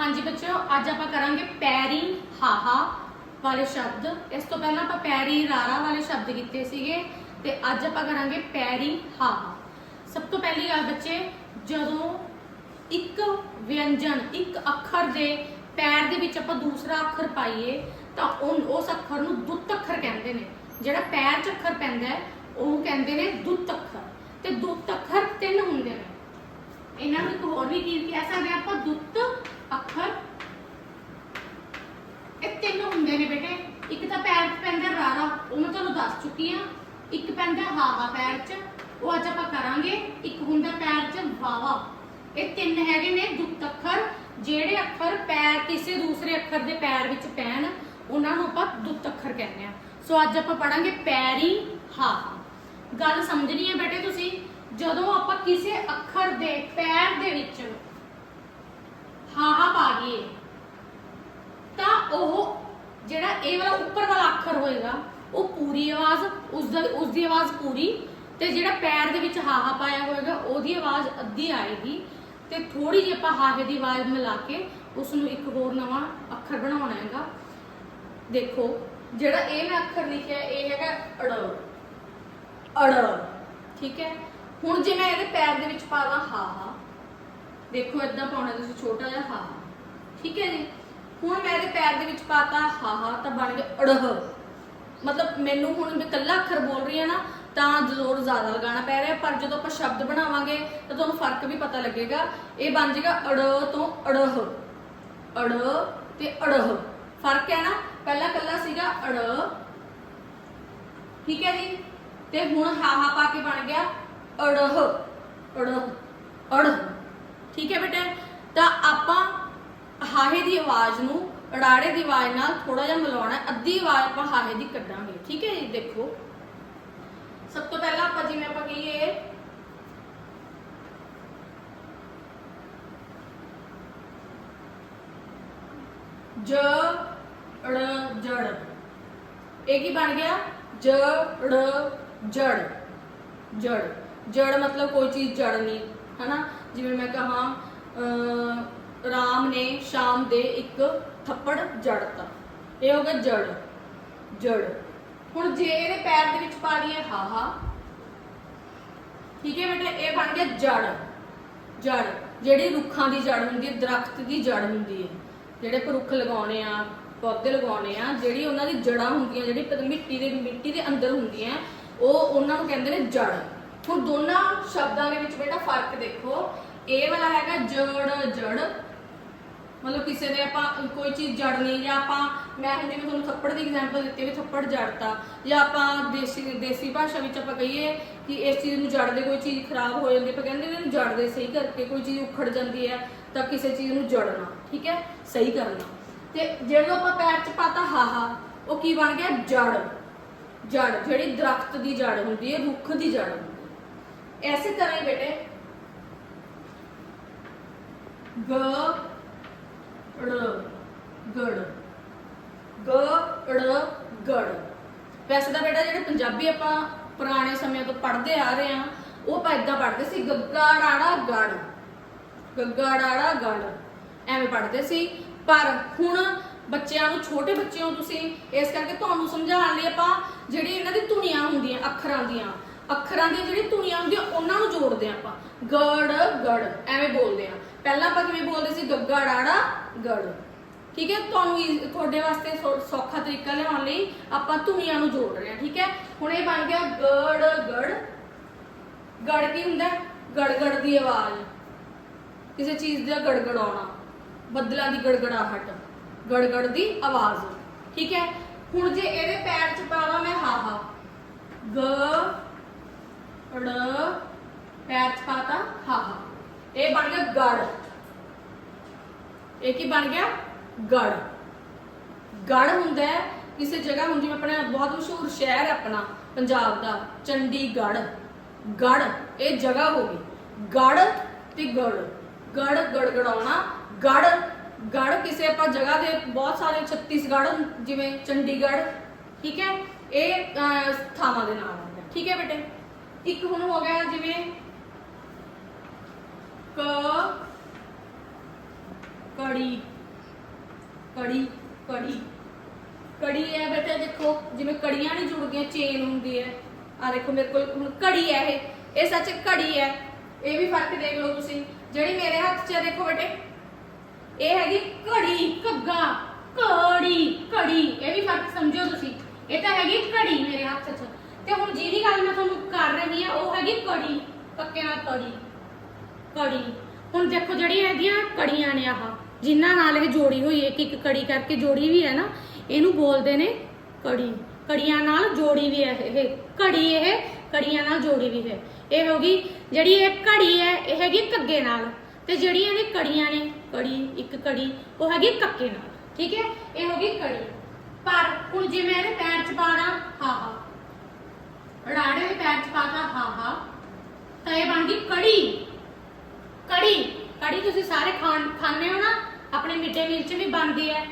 ਹਾਂਜੀ ਬੱਚਿਓ, ਅੱਜ ਆਪਾਂ ਕਰਾਂਗੇ ਪੈਰੀ ਹਾਹਾ ਵਾਲੇ ਸ਼ਬਦ। ਇਸ ਤੋਂ ਪਹਿਲਾਂ ਆਪਾਂ ਪੈਰੀ ਰਾਰਾ ਵਾਲੇ ਸ਼ਬਦ ਕੀਤੇ ਸੀਗੇ ਤੇ ਅੱਜ ਆਪਾਂ ਕਰਾਂਗੇ ਪੈਰੀ ਹਾਹਾ। ਸਭ ਤੋਂ ਪਹਿਲੀ ਗੱਲ ਬੱਚੇ, ਜਦੋਂ ਇੱਕ ਵਿਅੰਜਨ, ਇੱਕ ਅੱਖਰ ਦੇ ਪੈਰ ਦੇ ਵਿੱਚ ਆਪਾਂ ਦੂਸਰਾ ਅੱਖਰ ਪਾਈਏ, ਤਾਂ ਉਹ- ਉਸ ਅੱਖਰ ਨੂੰ ਦੁੱਤ ਅੱਖਰ ਕਹਿੰਦੇ ਨੇ। ਜਿਹੜਾ ਪੈਰ 'ਚ ਅੱਖਰ ਪੈਂਦਾ ਹੈ ਉਹ ਕਹਿੰਦੇ ਨੇ ਦੁੱਤ ਅੱਖਰ। ਤੇ ਦੁੱਤ ਅੱਖਰ ਤਿੰਨ ਹੁੰਦੇ ਨੇ। ਇਹਨਾਂ ਨੂੰ ਇੱਕ ਹੋਰ ਵੀ ਕੀ, ਕਹਿ ਸਕਦੇ ਹਾਂ ਆਪਾਂ ਦੁੱਤ ਅੱਖਰ? ਇਹ ਤਿੰਨ ਹੁੰਦੇ ਨੇ ਬੇਟੇ। ਇੱਕ ਤਾਂ ਪੈਰ 'ਚ ਪੈਂਦਾ ਰਾਰਾ, ਉਹ ਮੈਂ ਤੁਹਾਨੂੰ ਦੱਸ ਚੁੱਕੀ ਆ ਇੱਕ ਪੈਂਦਾ ਹਾਹਾ ਪੈਰ 'ਚ, ਉਹ ਅੱਜ ਆਪਾਂ ਕਰਾਂਗੇ। ਇੱਕ ਹੁੰਦਾ ਪੈਰ 'ਚ ਵਾਵਾ। ਇਹ ਤਿੰਨ ਹੈਗੇ ਨੇ ਦੁੱਤ ਅੱਖਰ। ਜਿਹੜੇ ਅੱਖਰ ਪੈਰ ਕਿਸੇ ਦੂਸਰੇ ਅੱਖਰ ਦੇ ਪੈਰ ਵਿੱਚ ਪੈਣ, ਉਹਨਾਂ ਨੂੰ ਆਪਾਂ ਦੁੱਤ ਅੱਖਰ ਕਹਿੰਦੇ ਆ ਸੋ ਅੱਜ ਆਪਾਂ ਪੜਾਂਗੇ ਪੈਰੀ ਹਾਹਾ। ਗੱਲ ਸਮਝਣੀ ਹੈ ਬੇਟੇ ਤੁਸੀਂ? ਜਦੋਂ ਆਪਾਂ ਕਿਸੇ ਅੱਖਰ ਦੇ ਪੈਰ ਦੇ ਵਿੱਚ ਹਾਹਾ ਪਾ ਦਈਏ ਤਾਂ ਉਹ ਜਿਹੜਾ ਇਹ ਵਾਲਾ ਉੱਪਰ ਵਾਲਾ ਅੱਖਰ ਹੋਏਗਾ, ਉਹ ਪੂਰੀ ਆਵਾਜ਼, ਉਸ ਦਾ, ਉਸ ਦੀ ਆਵਾਜ਼ ਪੂਰੀ ਤੇ ਜਿਹੜਾ ਪੈਰ ਦੇ ਵਿੱਚ ਹਾਹਾ ਪਾਇਆ ਹੋਏਗਾ, ਉਹਦੀ ਆਵਾਜ਼ ਅੱਧੀ ਆਏਗੀ ਤੇ ਥੋੜੀ ਜਿਹੀ ਆਪਾਂ ਹਾਹੇ ਦੀ ਆਵਾਜ਼ ਮਿਲਾ ਕੇ ਉਸ ਨੂੰ ਇੱਕ ਹੋਰ ਨਵਾਂ ਅੱਖਰ ਬਣਾਉਣਾ ਹੈਗਾ। ਦੇਖੋ, ਜਿਹੜਾ ਇਹ ਮੈਂ ਅੱਖਰ ਲਿਖਿਆ, ਇਹ ਹੈਗਾ ਅੜ। ਅੜ। ਠੀਕ ਹੈ? ਹੁਣ ਜੇ ਮੈਂ ਇਹਦੇ ਪੈਰ ਦੇ ਵਿੱਚ ਪਾ ਦਾਂ ਹਾਹਾ। ਦੇਖੋ ਇਦਾਂ ਪਾਉਣਾ ਤੁਸੀਂ ਛੋਟਾ ਜਿਹਾ ਹਾਹਾ ਠੀਕ ਹੈ ਜੀ? ਹੁਣ ਮੈਂ ਇਹਦੇ ਪੈਰ ਦੇ ਵਿੱਚ ਪਾਤਾ ਹਾਹਾ ਤਾਂ ਬਣ ਗਿਆ ਅੜਹ। ਮਤਲਬ ਮੈਨੂੰ ਹੁਣ ਮੈਂ ਇਕੱਲਾ ਅੱਖਰ ਬੋਲ ਰਹੀ ਹਾਂ ਨਾ, ਤਾਂ ਜ਼ੋਰ ਜ਼ਿਆਦਾ ਲਗਾਉਣਾ ਪੈ ਰਿਹਾ, ਪਰ ਜਦੋਂ ਆਪਾਂ ਸ਼ਬਦ ਬਣਾਵਾਂਗੇ ਤਾਂ ਤੁਹਾਨੂੰ ਫ਼ਰਕ ਵੀ ਪਤਾ ਲੱਗੇਗਾ। ਇਹ ਬਣ ਜਾਏਗਾ ਅੜ ਤੋਂ ਅੜਹ। ਅੜ ਤੇ ਅੜਹ। ਫ਼ਰਕ ਹੈ ਨਾ? ਪਹਿਲਾ ਕੱਲਾ ਸੀਗਾ ਅੜ ਠੀਕ ਹੈ ਜੀ? ਤੇ ਹੁਣ ਹਾਹਾ ਪਾ ਕੇ ਬਣ ਗਿਆ ਅੜਹ। ਅੜਹ। ਅੜਹ। ਠੀਕ ਹੈ ਬੇਟਾ? ਤਾਂ ਆਪਾਂ ਹਾਹੇ ਦੀ ਆਵਾਜ਼ ਨੂੰ ਅੜਾੜੇ ਦੀ ਆਵਾਜ਼ ਨਾਲ ਥੋੜਾ ਜਿਹਾ ਮਿਲਾਉਣਾ ਅੱਧੀ ਆਵਾਜ਼ ਆਪਾਂ ਹਾਹੇ ਦੀ ਕੱਢਾਂਗੇ। ਠੀਕ ਹੈ ਜੀ? ਦੇਖੋ। ਸਭ ਤੋਂ ਪਹਿਲਾਂ ਆਪਾਂ ਜਿਵੇਂ ਆਪਾਂ ਕਹੀਏ, ਜ, ੜ, ਜੜ। ਇਹ ਕੀ ਬਣ ਗਿਆ? ਜ, ੜ, ਜੜ। ਜੜ। ਜੜ ਮਤਲਬ ਕੋਈ ਚੀਜ਼ ਜੜਨੀ, ਹਨਾ? ਜਿਵੇਂ ਮੈਂ ਕਹਾਂ ਅਹ, ਰਾਮ ਨੇ ਸ਼ਾਮ ਦੇ ਇੱਕ ਥੱਪੜ ਜੜਤਾ ਇਹ ਹੋ ਗਿਆ ਜੜ ਜੜ। ਹੁਣ ਜੇ ਇਹਦੇ ਪੈਰ ਦੇ ਵਿੱਚ ਪਾ ਲਈਏ ਹਾਹਾ ਠੀਕ ਹੈ ਬੇਟੇ? ਇਹ ਬਣ ਗਿਆ ਜੜ ਜੜ। ਜਿਹੜੀ ਰੁੱਖਾਂ ਦੀ ਜੜ ਹੁੰਦੀ ਹੈ ਦਰਖਤ ਦੀ ਜੜ ਹੁੰਦੀ ਹੈ। ਜਿਹੜੇ ਆਪਾਂ ਰੁੱਖ ਲਗਾਉਣੇ ਆ ਪੌਦੇ ਲਗਾਉਣੇ ਆ ਜਿਹੜੀ ਉਹਨਾਂ ਦੀ ਜੜਾਂ ਹੁੰਦੀਆਂ ਜਿਹੜੀ ਮਿੱਟੀ ਦੇ ਮਿੱਟੀ ਦੇ ਅੰਦਰ ਹੁੰਦੀਆਂ ਉਹ ਉਹਨਾਂ ਨੂੰ ਕਹਿੰਦੇ ਨੇ ਜੜ। ਹੁਣ ਦੋਨਾਂ ਸ਼ਬਦਾਂ ਦੇ ਵਿੱਚ ਬੇਟਾ ਫ਼ਰਕ ਦੇਖੋ। ਇਹ ਵਾਲਾ ਹੈਗਾ ਜੜ ਜੜ। ਮਤਲਬ ਕਿਸੇ ਨੇ ਆਪਾਂ ਕੋਈ ਚੀਜ਼ ਜੜਨੀ ਜਾਂ ਆਪਾਂ, ਮੈਂ ਹੁਣ ਜਿਵੇਂ ਤੁਹਾਨੂੰ ਥੱਪੜ ਦੀ ਐਗਜ਼ਾਮਪਲ ਦਿੱਤੀ ਵੀ ਥੱਪੜ ਜੜਤਾ, ਜਾਂ ਆਪਾਂ ਦੇਸੀ ਦੇਸੀ ਭਾਸ਼ਾ ਵਿੱਚ ਆਪਾਂ ਕਹੀਏ ਕਿ ਇਸ ਚੀਜ਼ ਨੂੰ ਜੜਦੇ ਕੋਈ ਚੀਜ਼ ਖਰਾਬ ਹੋ ਜਾਂਦੀ ਆਪਾਂ ਕਹਿੰਦੇ ਇਹਨੂੰ ਜੜਦੇ ਸਹੀ ਕਰਕੇ ਕੋਈ ਚੀਜ਼ ਉਖੜ ਜਾਂਦੀ ਹੈ, ਤਾਂ ਕਿਸੇ ਚੀਜ਼ ਨੂੰ ਜੜਨਾ, ਠੀਕ ਹੈ? ਸਹੀ ਕਰਨਾ। ਤੇ ਜਦੋਂ ਆਪਾਂ ਪੈਰ 'ਚ ਪਾਤਾ ਹਾਹਾ, ਉਹ ਕੀ ਬਣ ਗਿਆ? ਜੜ। ਜੜ, ਜਿਹੜੀ ਦਰਖਤ ਦੀ ਜੜ ਹੁੰਦੀ ਹੈ, ਰੁੱਖ ਦੀ ਜੜ ਹੁੰਦੀ ਐਸੇ ਤਰ੍ਹਾਂ ਹੀ ਬੇਟੇ ਗ ੜ ਗੜ ਗ ੜ ਗੜ ਵੈਸੇ ਤਾਂ ਬੇਟਾ ਜਿਹੜੇ ਪੰਜਾਬੀ ਆਪਾਂ ਪੁਰਾਣੇ ਸਮਿਆਂ ਤੋਂ ਪੜ੍ਹਦੇ ਆ ਰਹੇ ਆ ਉਹ ਆਪਾਂ ਇਦਾਂ ਪੜ੍ਹਦੇ ਸੀ ਗੱਗਾ ਡਾੜਾ ਗੜ ਗੱਗਾ ਡਾੜਾ ਗੜ ਐਵੇਂ ਪੜ੍ਹਦੇ ਸੀ ਪਰ ਹੁਣ ਬੱਚਿਆਂ ਨੂੰ ਛੋਟੇ ਬੱਚਿਆਂ ਨੂੰ ਤੁਸੀਂ ਇਸ ਕਰਕੇ ਤੁਹਾਨੂੰ ਸਮਝਾਉਣ ਲਈ ਆਪਾਂ ਜਿਹੜੀ ਇਹਨਾਂ ਦੀ ਧੁਨੀਆਂ ਹੁੰਦੀਆਂ ਅੱਖਰਾਂ ਦੀਆਂ ਅੱਖਰਾਂ ਦੀਆਂ ਜਿਹੜੀ ਧੁਨੀਆਂ ਹੁੰਦੀਆਂ, ਉਹਨਾਂ ਨੂੰ ਜੋੜਦੇ ਆ ਆਪਾਂ। ਗੜ ਗੜ, ਐਵੇਂ ਬੋਲਦੇ ਆ ਪਹਿਲਾਂ ਆਪਾਂ ਕਿਵੇਂ ਬੋਲਦੇ ਸੀ? ਗੱਗਾ ਡਾੜਾ ਗੜ। ਠੀਕ ਹੈ? ਤੁਹਾਨੂੰ ਤੁਹਾਡੇ ਵਾਸਤੇ ਸੌਖਾ ਤਰੀਕਾ ਲਿਆਉਣ ਲਈ ਆਪਾਂ ਧੁਨੀਆਂ ਨੂੰ ਜੋੜ ਰਹੇ ਹਾਂ, ਠੀਕ ਹੈ? ਹੁਣ ਇਹ ਬਣ ਗਿਆ ਗੜ ਗੜ। ਗੜ ਕੀ ਹੁੰਦਾ? ਗੜਗੜ ਦੀ ਆਵਾਜ਼। ਕਿਸੇ ਚੀਜ਼ ਦਾ ਗੜਗੜਾਉਣਾ। ਬੱਦਲਾਂ ਦੀ ਗੜਗੜਾਹਟ। ਗੜਗੜ ਦੀ ਆਵਾਜ਼। ਠੀਕ ਹੈ? ਹੁਣ ਜੇ ਇਹਦੇ ਪੈਰ ਚ ਪਾਵਾਂ ਮੈਂ ਹਾਹਾ ਗ ੜ ਪੈਰ ਚ ਪਾਤਾ ਹਾਹਾ ਇਹ ਬਣ ਗਿਆ ਗੜ। ਇਹ ਕੀ ਬਣ ਗਿਆ? ਗੜ। ਗੜ ਹੁੰਦਾ ਹੈ, ਕਿਸੇ ਜਗ੍ਹਾ ਹੁਣ ਜਿਵੇਂ ਆਪਣਾ ਬਹੁਤ ਮਸ਼ਹੂਰ ਸ਼ਹਿਰ ਹੈ ਆਪਣਾ, ਪੰਜਾਬ ਦਾ, ਚੰਡੀਗੜ੍ਹ। ਗੜ, ਇਹ ਜਗ੍ਹਾ ਹੋ ਗਈ। ਗੜ ਤੇ ਗੜ। ਗੜ ਗੜਗੜਾਉਣਾ, ਗੜ। ਗੜ ਕਿਸੇ ਆਪਾਂ ਜਗ੍ਹਾ ਦੇ ਬਹੁਤ ਸਾਰੇ ਛੱਤੀਸਗੜ੍ਹ ਜਿਵੇਂ ਚੰਡੀਗੜ੍ਹ, ਠੀਕ ਹੈ? ਇਹ ਥਾਵਾਂ ਦੇ ਨਾਮ ਆਉਂਦੇ ਠੀਕ ਹੈ ਬੇਟੇ? ਇੱਕ ਹੁਣ ਹੋ ਗਿਆ ਜਿਵੇਂ ਕ, ਕੜੀ ਕੜੀ ਕੜੀ। ਕੜੀ ਹੈ ਬੇਟਾ ਦੇਖੋ, ਜਿਵੇਂ ਕੜੀਆਂ ਨਹੀਂ ਜੁੜਦੀਆਂ ਚੇਨ ਹੁੰਦੀ ਹੈ। ਆ ਦੇਖੋ ਮੇਰੇ ਕੋਲ ਹੁਣ ਕੜੀ ਹੈ ਇਹ। ਇਹ ਸੱਚ ਕੜੀ ਹੈ। ਇਹ ਵੀ ਫ਼ਰਕ ਦੇਖ ਲਓ ਤੁਸੀਂ। ਜਿਹੜੀ ਮੇਰੇ ਹੱਥ 'ਚ ਹੈ, ਦੇਖੋ ਬੇਟੇ। ਇਹ ਹੈਗੀ ਘੜੀ ਘੱਗਾ। ਘੜੀ ਘੜੀ ਇਹ ਵੀ ਫ਼ਰਕ ਸਮਝੋ ਤੁਸੀਂ। ਇਹ ਤਾਂ ਹੈਗੀ ਘੜੀ ਮੇਰੇ ਹੱਥ 'ਚ। ਤੇ ਹੁਣ ਜਿਹਦੀ ਗੱਲ ਮੈਂ ਤੁਹਾਨੂੰ ਕਰ ਰਹੀ ਆ ਉਹ ਹੈਗੀ ਕੜੀ ਪੱਕੇ ਨਾਲ ਕੜੀ ਕੜੀ। ਹੁਣ ਦੇਖੋ ਜਿਹੜੀ ਹੈਗੀਆਂ ਕੜੀਆਂ ਨੇ ਆਹ, ਜਿਨ੍ਹਾਂ ਨਾਲ ਇਹ ਜੋੜੀ ਹੋਈ, ਇੱਕ ਇੱਕ ਕੜੀ ਕਰਕੇ ਜੋੜੀ ਵੀ ਹੈ ਨਾ, ਇਹਨੂੰ ਬੋਲਦੇ ਨੇ ਕੜੀ। ਕੜੀਆਂ ਨਾਲ ਜੋੜੀ ਵੀ ਹੈ ਇਹ, ਕੜੀ ਇਹ, ਕੜੀਆਂ ਨਾਲ ਜੋੜੀ ਵੀ ਹੈ। ਇਹ ਹੋ ਗਈ, ਜਿਹੜੀ ਇਹ ਘੜੀ ਹੈ, ਇਹ ਹੈਗੀ ਕੱਗੇ ਨਾਲ। ਤੇ ਜਿਹੜੀਆਂ ਇਹਦੀ ਕੜੀਆਂ ਨੇ, ਕੜੀ, ਇੱਕ ਕੜੀ, ਉਹ ਹੈਗੀ ਕੱਕੇ ਨਾਲ। ਠੀਕ ਹੈ? ਇਹ ਹੋ ਗਈ ਕੜੀ। ਪਰ ਹੁਣ ਜਿਵੇਂ ਇਹਦੇ ਪੈਰ ਚ ਪਾਣਾ ਹਾ ਹਾ। ਰਾੜੇ ਦੇ ਪੈਰ ਚ ਪਾਤਾ ਹਾ ਹਾ। ਤਾਂ ਇਹ ਬਣ ਗਈ ਕੜੀ। ਕੜੀ ਕੜੀ ਤੁਸੀਂ ਸਾਰੇ ਖਾਣ, ਖਾਂਦੇ ਹੋ ਨਾ? ਆਪਣੇ ਮਿੱਡੇ ਮੀਲ ਚ ਵੀ ਬਣਦੀ ਹੈ।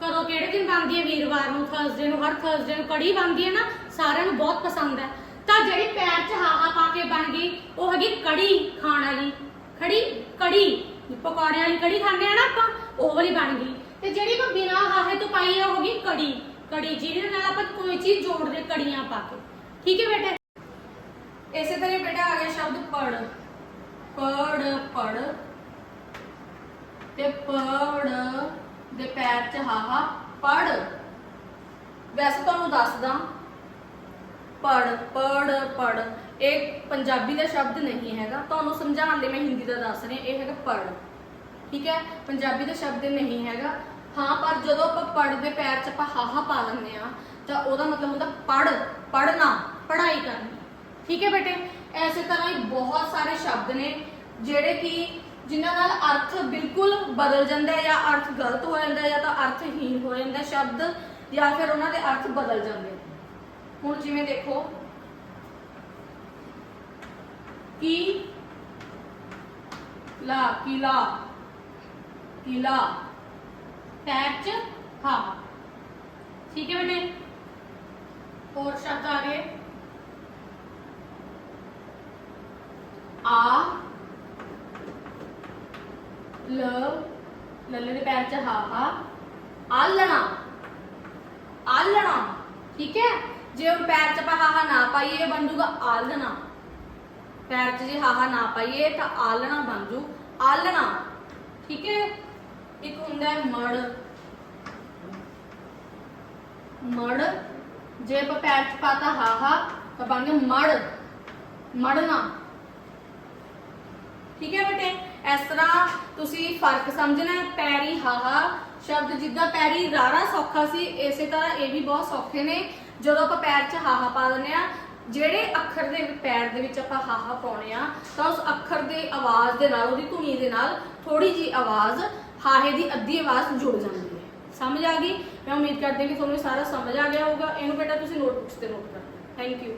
ਕਦੋਂ ਕਿਹੜੇ ਦਿਨ ਬਣਦੀ ਹੈ? ਵੀਰਵਾਰ ਨੂੰ ਥਰਸਡੇ ਨੂੰ, ਹਰ ਥਰਸਡੇ ਨੂੰ ਕੜੀ ਬਣਦੀ ਹੈ ਨਾ? ਸਾਰਿਆਂ ਨੂੰ ਬਹੁਤ ਪਸੰਦ ਹੈ। ਤਾਂ ਜਿਹੜੀ ਪੈਰ ਚ ਹਾਹਾ ਪਾ ਕੇ ਬਣ ਗਈ, ਉਹ ਹੈਗੀ ਕੜੀ ਖਾਣ ਵਾਲੀ। ਖੜੀ ਕੜੀ। ਪਕੌੜਿਆਂ ਵਾਲੀ ਕੜੀ ਖਾਂਦੇ ਆ ਨਾ ਆਪਾਂ, ਉਹ ਵਾਲੀ ਬਣ ਗਈ। ਤੇ ਜਿਹੜੀ ਆਪਾਂ ਬਿਨਾਂ ਹਾਹੇ ਤੋਂ ਪਾਈ ਹੈ, ਉਹ ਹੋ ਗਈ ਕੜੀ। ਕੜੀ, ਜਿਹਦੇ ਨਾਲ ਆਪਾਂ ਕੋਈ ਚੀਜ਼ ਜੋੜਦੇ ਕੜੀਆਂ ਪਾ ਕੇ। ਠੀਕ ਹੈ ਬੇਟੇ? ਇਸੇ ਤਰ੍ਹਾਂ ਹੀ ਬੇਟਾ ਆ ਗਿਆ ਸ਼ਬਦ ਪੜ। ਪੜ ਪੜ। ਤੇ ਪੜ ਦੇ ਪੈਰ ਚ ਹਾਹਾ, ਪੜ। ਵੈਸੇ ਤੁਹਾਨੂੰ ਦੱਸਦਾ, ਪੜ ਪੜ ਪੜ। ਇਹ ਪੰਜਾਬੀ ਦਾ ਸ਼ਬਦ ਨਹੀਂ ਹੈਗਾ। ਤੁਹਾਨੂੰ ਸਮਝਾਉਣ ਲਈ ਮੈਂ ਹਿੰਦੀ ਦਾ ਦੱਸ ਰਹੀ ਇਹ ਹੈਗਾ ਪੜ। ਠੀਕ ਹੈ? ਪੰਜਾਬੀ ਦਾ ਸ਼ਬਦ ਨਹੀਂ ਹੈਗਾ। ਹਾਂ, ਪਰ ਜਦੋਂ ਆਪਾਂ ਪੜ ਦੇ ਪੈਰ ਚ ਆਪਾਂ ਹਾਹਾ ਪਾ ਲੈਂਦੇ ਆ ਤਾਂ ਉਹਦਾ ਮਤਲਬ ਹੁੰਦਾ ਪੜ ਪੜਨਾ ਪੜ੍ਹਾਈ ਕਰਨੀ ਠੀਕ ਹੈ ਬੇਟੇ ਐਸੇ ਤਰ੍ਹਾਂ ਹੀ ਬਹੁਤ ਸਾਰੇ ਸ਼ਬਦ ਨੇ ਜਿਹੜੇ ਕਿ ਜਿਨ੍ਹਾਂ ਨਾਲ ਅਰਥ ਬਿਲਕੁਲ ਬਦਲ ਜਾਂਦਾ ਹੈ ਜਾਂ ਅਰਥ ਗਲਤ ਹੋ ਜਾਂਦਾ ਹੈ ਜਾਂ ਤਾਂ ਅਰਥਹੀਨ ਹੋ ਜਾਂਦਾ ਹੈ ਸ਼ਬਦ ਜਾਂ ਫਿਰ ਉਹਨਾਂ ਦੇ ਅਰਥ ਬਦਲ ਜਾਂਦੇ ਨੇ ਹੁਣ ਜਿਵੇਂ ਦੇਖੋ ਕੀ ਲਾ ਕਿਲਾ ਕਿਲਾ ਪੈਰ ਚ ਹਾਂ ਠੀਕ ਹੈ ਬੇਟੇ ਹੋਰ ਸ਼ਬਦ ਆ ਗਏ ਆ ਲ, ਲੱਲੇ ਦੇ ਪੈਰ ਚ ਹਾ ਹਾ, ਆਲਣਾ ਆਲਣਾ, ਠੀਕ ਹੈ? ਜੇ ਉਹ ਪੈਰ ਚ ਆਪਾਂ ਹਾਹਾ ਨਾ ਪਾਈਏ, ਇਹ ਬਣ ਜੂਗਾ ਆਲਣਾ। ਪੈਰ ਚ ਜੇ ਹਾਹਾ ਨਾ ਪਾਈਏ, ਤਾਂ ਆਲਣਾ ਬਣ ਜੂ ਆਲਣਾ, ਠੀਕ ਹੈ? ਇੱਕ ਹੁੰਦਾ ਹੈ ਮੜ। ਮੜ, ਜੇ ਆਪਾਂ ਪੈਰ ਚ ਪਾਤਾ ਹਾਹਾ ਤਾਂ ਬਣ ਗਿਆ ਮੜ। ਮੜਨਾ। ਠੀਕ ਹੈ ਬੇਟੇ? ਇਸ ਤਰ੍ਹਾਂ ਤੁਸੀਂ ਫ਼ਰਕ ਸਮਝਣਾ ਪੈਰੀ ਹਾਹਾ ਸ਼ਬਦ ਜਿੱਦਾਂ ਪੈਰੀ ਰਾਰਾ ਸੌਖਾ ਸੀ, ਇਸੇ ਤਰ੍ਹਾਂ ਇਹ ਵੀ ਬਹੁਤ ਸੌਖੇ ਨੇ। ਜਦੋਂ ਆਪਾਂ ਪੈਰ 'ਚ ਹਾਹਾ ਪਾ ਦਿੰਦੇ ਆ ਜਿਹੜੇ ਅੱਖਰ ਦੇ ਪੈਰ ਦੇ ਵਿੱਚ ਆਪਾਂ ਹਾਹਾ ਪਾਉਣੇ ਆ, ਤਾਂ ਉਸ ਅੱਖਰ ਦੇ ਆਵਾਜ਼ ਦੇ ਨਾਲ, ਉਹਦੀ ਧੁਨੀ ਦੇ ਨਾਲ ਥੋੜੀ ਜੀ ਆਵਾਜ਼, ਹਾਹੇ ਦੀ ਅੱਧੀ ਆਵਾਜ਼ ਜੁੜ ਜਾਂਦੀ ਹੈ। ਸਮਝ ਆ ਗਈ? ਮੈਂ ਉਮੀਦ ਕਰਦੀ ਹਾਂ ਕਿ ਤੁਹਾਨੂੰ ਇਹ ਸਾਰਾ ਸਮਝ ਆ ਗਿਆ ਹੋਊਗਾ। ਇਹਨੂੰ ਬੇਟਾ ਤੁਸੀਂ ਨੋਟਬੁੱਕਸ ਤੇ ਨੋਟ ਕਰਨਾ। Thank you